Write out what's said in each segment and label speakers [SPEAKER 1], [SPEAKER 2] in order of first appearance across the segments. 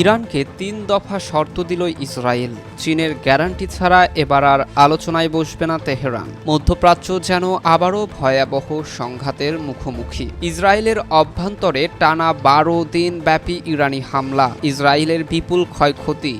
[SPEAKER 1] ইরানকে তিন দফা শর্ত দিল ইসরায়েল চীনের গ্যারান্টি ছাড়া এবার আর আলোচনায় বসবে না তেহরান মধ্যপ্রাচ্য যেন আবারও ভয়াবহ সংঘাতের মুখোমুখি ইসরায়েলের অভ্যন্তরে টানা বারো দিন ব্যাপী ইরানি হামলা ইসরায়েলের বিপুল ক্ষয়ক্ষতি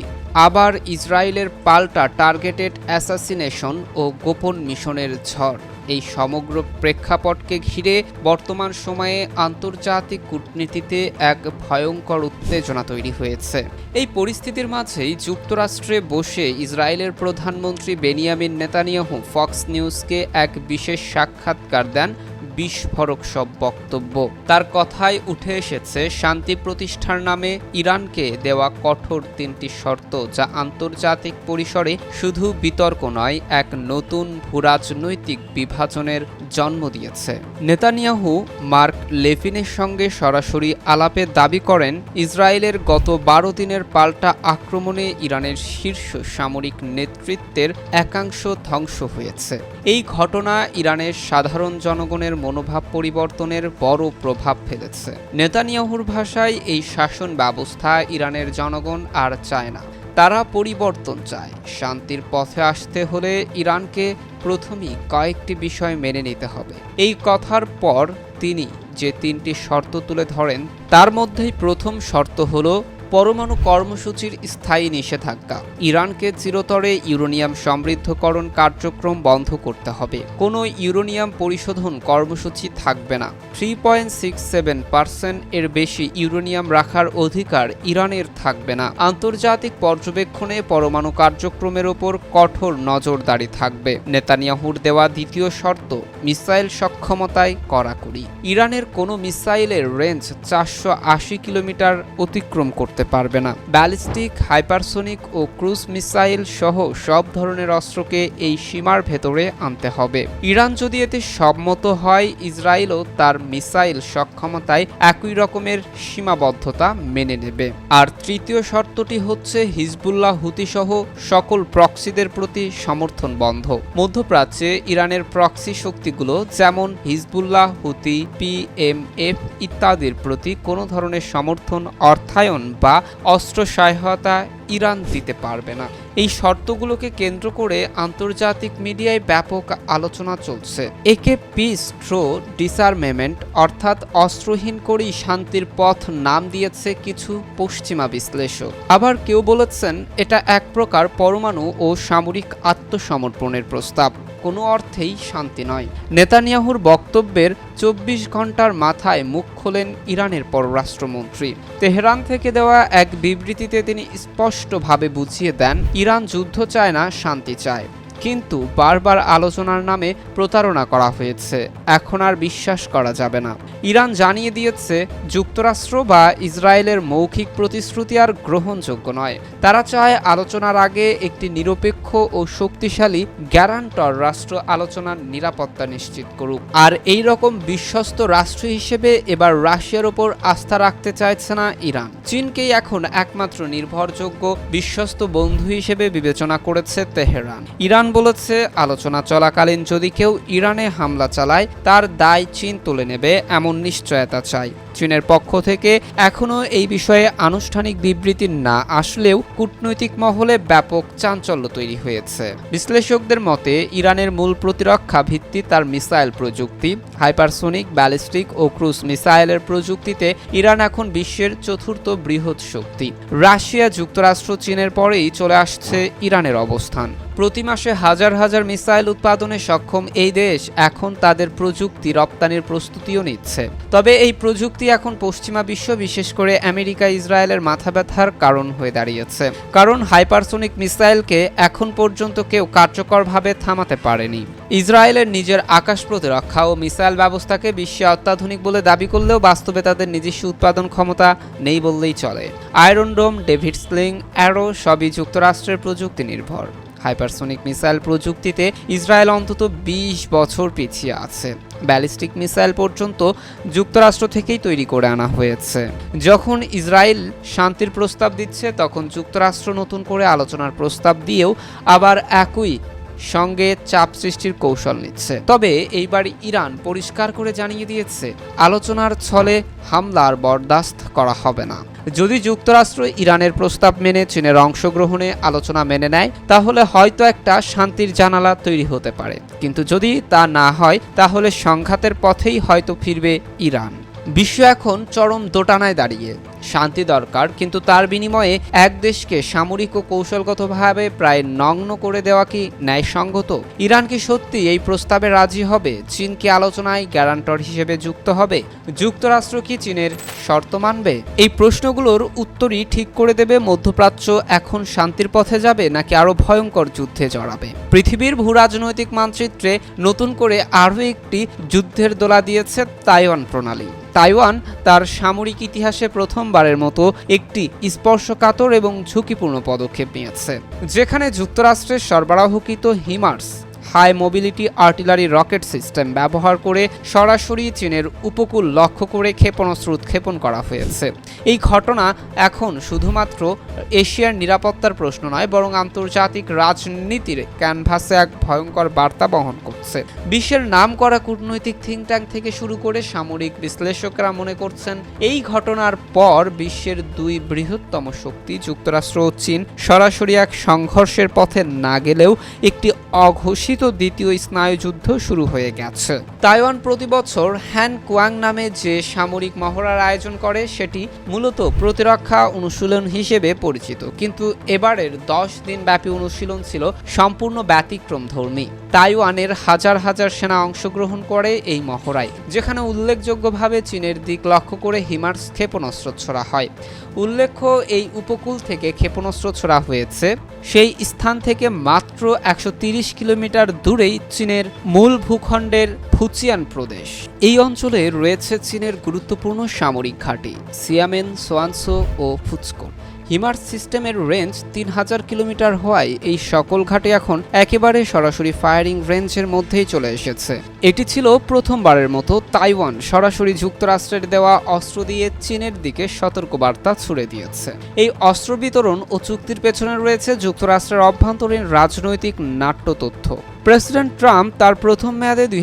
[SPEAKER 1] আবার ইসরায়েলের পাল্টা টার্গেটেড অ্যাসাসিনেশন ও গোপন মিশনের ঝড় এই সমগ্র প্রেক্ষাপটকে ঘিরে বর্তমান সময়ে আন্তর্জাতিক কূটনীতিতে এক ভয়ঙ্কর উত্তেজনা তৈরি হয়েছে এই পরিস্থিতির মাঝেই যুক্তরাষ্ট্রে বসে ইসরায়েলের প্রধানমন্ত্রী বেনিয়ামিন নেতানিয়াহু ফক্স নিউজকে এক বিশেষ সাক্ষাৎকার দেন বিস্ফোরক সব বক্তব্য তার কথায় উঠে এসেছে শান্তি প্রতিষ্ঠার নামে ইরানকে দেওয়া কঠোর তিনটি শর্ত যা আন্তর্জাতিক পরিসরে শুধু বিতর্ক নয় এক নতুন ভূরাজনৈতিক বিভাজনের জন্ম দিয়েছে নেতানিয়াহু মার্ক লেফিনের সঙ্গে সরাসরি আলাপে দাবি করেন ইসরায়েলের গত বারো দিনের পাল্টা আক্রমণে ইরানের শীর্ষ সামরিক নেতৃত্বের একাংশ ধ্বংস হয়েছে এই ঘটনা ইরানের সাধারণ জনগণের মনোভাব পরিবর্তনের বড় প্রভাব ফেলেছে নেতানিয়াহুর ভাষায় এই শাসন ব্যবস্থা ইরানের জনগণ আর চায় না তারা পরিবর্তন চায় শান্তির পথে আসতে হলে ইরানকে প্রথমেই কয়েকটি বিষয় মেনে নিতে হবে এই কথার পর তিনি যে তিনটি শর্ত তুলে ধরেন তার মধ্যেই প্রথম শর্ত হল পরমাণু কর্মসূচির স্থায়ী নিষেধাজ্ঞা ইরানকে চিরতরে ইউরোনিয়াম সমৃদ্ধকরণ কার্যক্রম বন্ধ করতে হবে কোনো ইউরেনিয়াম পরিশোধন কর্মসূচি থাকবে না three point six seven percent এর বেশি ইউরেনিয়াম রাখার অধিকার ইরানের থাকবে না আন্তর্জাতিক পর্যবেক্ষণে পরমাণু কার্যক্রমের ওপর কঠোর নজরদারি থাকবে নেতানিয়াহুর দেওয়া দ্বিতীয় শর্ত মিসাইল সক্ষমতায় কড়াকড়ি ইরানের কোনো মিসাইলের রেঞ্জ চারশো আশি কিলোমিটার অতিক্রম করতে করতে পারবে না ব্যালিস্টিক হাইপারসোনিক ও ক্রুজ মিসাইল সহ সব ধরনের অস্ত্রকে এই সীমার ভেতরে আনতে হবে ইরান যদি এতে সম্মত হয় ইসরায়েলও তার মিসাইল সক্ষমতায় একই রকমের সীমাবদ্ধতা মেনে নেবে আর তৃতীয় শর্তটি হচ্ছে হিজবুল্লাহ সহ সকল প্রক্সিদের প্রতি সমর্থন বন্ধ মধ্যপ্রাচ্যে ইরানের প্রক্সি শক্তিগুলো যেমন হিজবুল্লাহ হুতি পিএমএফ ইত্যাদির প্রতি কোনো ধরনের সমর্থন অর্থায়ন বা বা অস্ত্র সহায়তা ইরান দিতে পারবে না এই শর্তগুলোকে কেন্দ্র করে আন্তর্জাতিক মিডিয়ায় ব্যাপক আলোচনা চলছে একে পিস থ্রো ডিসারমেমেন্ট অর্থাৎ অস্ত্রহীন করেই শান্তির পথ নাম দিয়েছে কিছু পশ্চিমা বিশ্লেষক আবার কেউ বলেছেন এটা এক প্রকার পরমাণু ও সামরিক আত্মসমর্পণের প্রস্তাব কোনো অর্থেই শান্তি নয় নেতানিয়াহুর বক্তব্যের চব্বিশ ঘন্টার মাথায় মুখ খোলেন ইরানের পররাষ্ট্রমন্ত্রী তেহরান থেকে দেওয়া এক বিবৃতিতে তিনি স্পষ্টভাবে বুঝিয়ে দেন ইরান যুদ্ধ চায় না শান্তি চায় কিন্তু বারবার আলোচনার নামে প্রতারণা করা হয়েছে এখন আর বিশ্বাস করা যাবে না ইরান জানিয়ে দিয়েছে যুক্তরাষ্ট্র বা ইসরায়েলের মৌখিক প্রতিশ্রুতি আর গ্রহণযোগ্য নয় তারা চায় আলোচনার আগে একটি নিরপেক্ষ ও শক্তিশালী গ্যারান্টর রাষ্ট্র আলোচনার নিরাপত্তা নিশ্চিত করুক আর এই রকম বিশ্বস্ত রাষ্ট্র হিসেবে এবার রাশিয়ার ওপর আস্থা রাখতে চাইছে না ইরান চীনকেই এখন একমাত্র নির্ভরযোগ্য বিশ্বস্ত বন্ধু হিসেবে বিবেচনা করেছে তেহরান ইরান বলেছে আলোচনা চলাকালীন যদি কেউ ইরানে হামলা চালায় তার দায় চীন তুলে নেবে এমন নিশ্চয়তা চায় চীনের পক্ষ থেকে এখনও এই বিষয়ে আনুষ্ঠানিক বিবৃতি না আসলেও কূটনৈতিক মহলে ব্যাপক চাঞ্চল্য তৈরি হয়েছে বিশ্লেষকদের মতে ইরানের মূল প্রতিরক্ষা ভিত্তি তার মিসাইল প্রযুক্তি হাইপারসোনিক ব্যালিস্টিক ও ক্রুজ মিসাইলের প্রযুক্তিতে ইরান এখন বিশ্বের চতুর্থ বৃহৎ শক্তি রাশিয়া যুক্তরাষ্ট্র চীনের পরেই চলে আসছে ইরানের অবস্থান প্রতি মাসে হাজার হাজার মিসাইল উৎপাদনে সক্ষম এই দেশ এখন তাদের প্রযুক্তি রপ্তানির প্রস্তুতিও নিচ্ছে তবে এই প্রযুক্তি চুক্তি এখন পশ্চিমা বিশ্ব বিশেষ করে আমেরিকা ইসরায়েলের মাথা ব্যথার কারণ হয়ে দাঁড়িয়েছে কারণ হাইপারসোনিক মিসাইলকে এখন পর্যন্ত কেউ কার্যকরভাবে থামাতে পারেনি ইসরায়েলের নিজের আকাশ প্রতিরক্ষা ও মিসাইল ব্যবস্থাকে বিশ্বে অত্যাধুনিক বলে দাবি করলেও বাস্তবে তাদের নিজস্ব উৎপাদন ক্ষমতা নেই বললেই চলে Iron Dome David Sling Arrow সবই যুক্তরাষ্ট্রের প্রযুক্তি নির্ভর হাইপারসোনিক মিসাইল প্রযুক্তিতে ইসরায়েল অন্তত ২০ বছর পিছিয়ে আছে ব্যালিস্টিক মিসাইল পর্যন্ত যুক্তরাষ্ট্র থেকেই তৈরি করে আনা হয়েছে যখন ইসরায়েল শান্তির প্রস্তাব দিচ্ছে তখন যুক্তরাষ্ট্র নতুন করে আলোচনার প্রস্তাব দিয়েও আবার একই সঙ্গে চাপ সৃষ্টির কৌশল নিচ্ছে তবে এইবার ইরান পরিষ্কার করে জানিয়ে দিয়েছে আলোচনার ছলে হামলার বরদাস্ত করা হবে না যদি যুক্তরাষ্ট্র ইরানের প্রস্তাব মেনে চীনের অংশগ্রহণে আলোচনা মেনে নেয় তাহলে হয়তো একটা শান্তির জানালা তৈরি হতে পারে কিন্তু যদি তা না হয় তাহলে সংঘাতের পথেই হয়তো ফিরবে ইরান বিশ্ব এখন চরম দোটানায় দাঁড়িয়ে শান্তি দরকার কিন্তু তার বিনিময়ে এক দেশকে সামরিক ও কৌশলগতভাবে প্রায় নগ্ন করে দেওয়া কি ন্যায়সঙ্গত ইরান কি সত্যি এই প্রস্তাবে রাজি হবে চীন কি আলোচনায় গ্যারান্টর হিসেবে যুক্ত হবে যুক্তরাষ্ট্র কি চীনের শর্ত মানবে এই প্রশ্নগুলোর উত্তরই ঠিক করে দেবে মধ্যপ্রাচ্য এখন শান্তির পথে যাবে নাকি আরও ভয়ঙ্কর যুদ্ধে জড়াবে পৃথিবীর ভূরাজনৈতিক মানচিত্রে নতুন করে আরও একটি যুদ্ধের দোলা দিয়েছে তাইওয়ান প্রণালী তাইওয়ান তার সামরিক ইতিহাসে প্রথমবারের মতো একটি স্পর্শকাতর এবং ঝুঁকিপূর্ণ পদক্ষেপ নিয়েছে যেখানে যুক্তরাষ্ট্রের সরবরাহকৃত HIMARS high mobility artillery rocket system ব্যবহার করে সরাসরি চীনের উপকূল লক্ষ্য করে ক্ষেপণাস্ত্র উৎক্ষেপণ করা হয়েছে এই ঘটনা এখন শুধুমাত্র এশিয়ার নিরাপত্তার প্রশ্ন নয় বরং আন্তর্জাতিক রাজনীতির ক্যানভাসে এক ভয়ঙ্কর বার্তা বহন করছে বিশ্বের নাম করা কূটনৈতিক থিঙ্ক ট্যাঙ্ক থেকে শুরু করে সামরিক বিশ্লেষকরা মনে করছেন এই ঘটনার পর বিশ্বের দুই বৃহত্তম শক্তি যুক্তরাষ্ট্র ও চীন সরাসরি এক সংঘর্ষের পথে না গেলেও একটি অঘোষিত ঘোষিত দ্বিতীয় স্নায়ুযুদ্ধ শুরু হয়ে গেছে তাইওয়ান প্রতি বছর হ্যান কুয়াং নামে যে সামরিক মহড়ার আয়োজন করে সেটি মূলত প্রতিরক্ষা অনুশীলন হিসেবে পরিচিত কিন্তু এবারের দশ দিন ব্যাপী অনুশীলন ছিল সম্পূর্ণ ব্যতিক্রম ধর্মী তাইওয়ানের হাজার হাজার সেনা অংশগ্রহণ করে এই মহড়ায় যেখানে উল্লেখযোগ্যভাবে চীনের দিক লক্ষ্য করে হিমার্স ক্ষেপণাস্ত্র ছড়া হয় উল্লেখ্য এই উপকূল থেকে ক্ষেপণাস্ত্র ছড়া হয়েছে সেই স্থান থেকে মাত্র একশো কিলোমিটার দূরেই চীনের মূল ভূখণ্ডের ফুচিয়ান প্রদেশ এই অঞ্চলে রয়েছে চীনের গুরুত্বপূর্ণ সামরিক ঘাঁটি সিয়ামেন সোয়ানসো ও ফুচকো হিমার সিস্টেমের রেঞ্জ তিন হাজার কিলোমিটার হওয়ায় এই সকল ঘাটে এখন একেবারে সরাসরি ফায়ারিং রেঞ্জের মধ্যেই চলে এসেছে এটি ছিল প্রথমবারের মতো তাইওয়ান সরাসরি যুক্তরাষ্ট্রের দেওয়া অস্ত্র দিয়ে চীনের দিকে সতর্কবার্তা ছুড়ে দিয়েছে এই অস্ত্র বিতরণ ও চুক্তির পেছনে রয়েছে যুক্তরাষ্ট্রের অভ্যন্তরীণ রাজনৈতিক নাট্য তথ্য প্রেসিডেন্ট ট্রাম্প তার প্রথম মেয়াদে দুই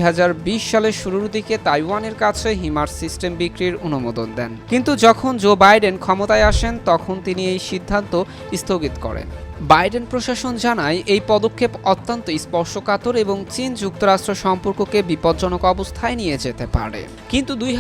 [SPEAKER 1] সালের শুরুর দিকে তাইওয়ানের কাছে হিমার সিস্টেম বিক্রির অনুমোদন দেন কিন্তু যখন জো বাইডেন ক্ষমতায় আসেন তখন তিনি এই সিদ্ধান্ত স্থগিত করেন বাইডেন প্রশাসন জানায় এই পদক্ষেপ অত্যন্ত স্পর্শকাতর এবং চীন যুক্তরাষ্ট্র সম্পর্ককে বিপজ্জনক অবস্থায় নিয়ে যেতে পারে কিন্তু দুই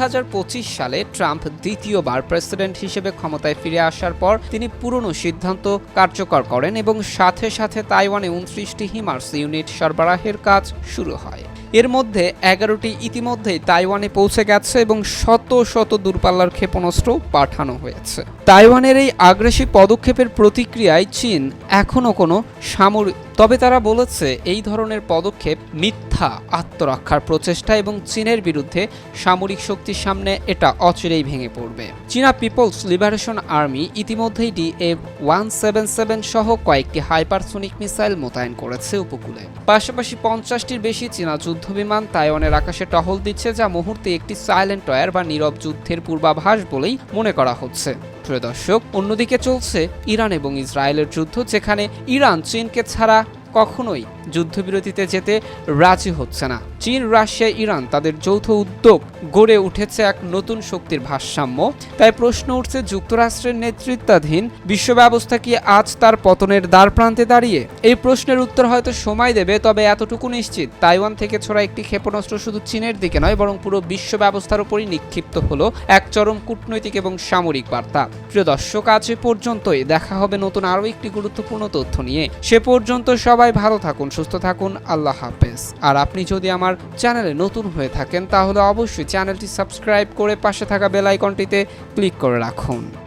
[SPEAKER 1] সালে ট্রাম্প দ্বিতীয়বার প্রেসিডেন্ট হিসেবে ক্ষমতায় ফিরে আসার পর তিনি পুরনো সিদ্ধান্ত কার্যকর করেন এবং সাথে সাথে তাইওয়ানে উনত্রিশটি হিমার্স ইউনিট সরবরাহের কাজ শুরু হয় এর মধ্যে এগারোটি ইতিমধ্যেই তাইওয়ানে পৌঁছে গেছে এবং শত শত দূরপাল্লার ক্ষেপণাস্ত্র পাঠানো হয়েছে তাইওয়ানের এই আগ্রাসী পদক্ষেপের প্রতিক্রিয়ায় চীন এখনও কোনো সামরিক তবে তারা বলেছে এই ধরনের পদক্ষেপ মিথ্যা আত্মরক্ষার প্রচেষ্টা এবং চীনের বিরুদ্ধে সামরিক শক্তির সামনে এটা অচিরেই ভেঙে পড়বে চীনা পিপলস লিবারেশন আর্মি ইতিমধ্যেই ডিএ ওয়ান সেভেন সেভেন সহ কয়েকটি হাইপারসোনিক মিসাইল মোতায়েন করেছে উপকূলে পাশাপাশি পঞ্চাশটির বেশি চীনা যুদ্ধবিমান তাইওয়ানের আকাশে টহল দিচ্ছে যা মুহূর্তে একটি সাইলেন্ট ওয়ার বা নীরব যুদ্ধের পূর্বাভাস বলেই মনে করা হচ্ছে প্রিয় দর্শক অন্যদিকে চলছে ইরান এবং ইসরায়েলের যুদ্ধ যেখানে ইরান চীনকে ছাড়া কখনোই যুদ্ধবিরতিতে যেতে রাজি হচ্ছে না চীন রাশিয়া ইরান তাদের যৌথ উদ্যোগ গড়ে উঠেছে এক নতুন শক্তির ভারসাম্য তাই প্রশ্ন উঠছে যুক্তরাষ্ট্রের নেতৃত্বাধীন বিশ্ব ব্যবস্থা কি আজ তার পতনের দ্বার প্রান্তে দাঁড়িয়ে এই প্রশ্নের উত্তর হয়তো সময় দেবে তবে এতটুকু নিশ্চিত তাইওয়ান থেকে ছড়া একটি ক্ষেপণাস্ত্র শুধু চীনের দিকে নয় বরং পুরো বিশ্ব ব্যবস্থার উপরই নিক্ষিপ্ত হলো এক চরম কূটনৈতিক এবং সামরিক বার্তা প্রিয় দর্শক আজ পর্যন্তই দেখা হবে নতুন আরও একটি গুরুত্বপূর্ণ তথ্য নিয়ে সে পর্যন্ত সবাই ভালো থাকুন সুস্থ থাকুন আল্লাহ হাফেজ আর আপনি যদি আমার চ্যানেলে নতুন হয়ে থাকেন তাহলে অবশ্যই চ্যানেলটি সাবস্ক্রাইব করে পাশে থাকা বেল আইকনটিতে ক্লিক করে রাখুন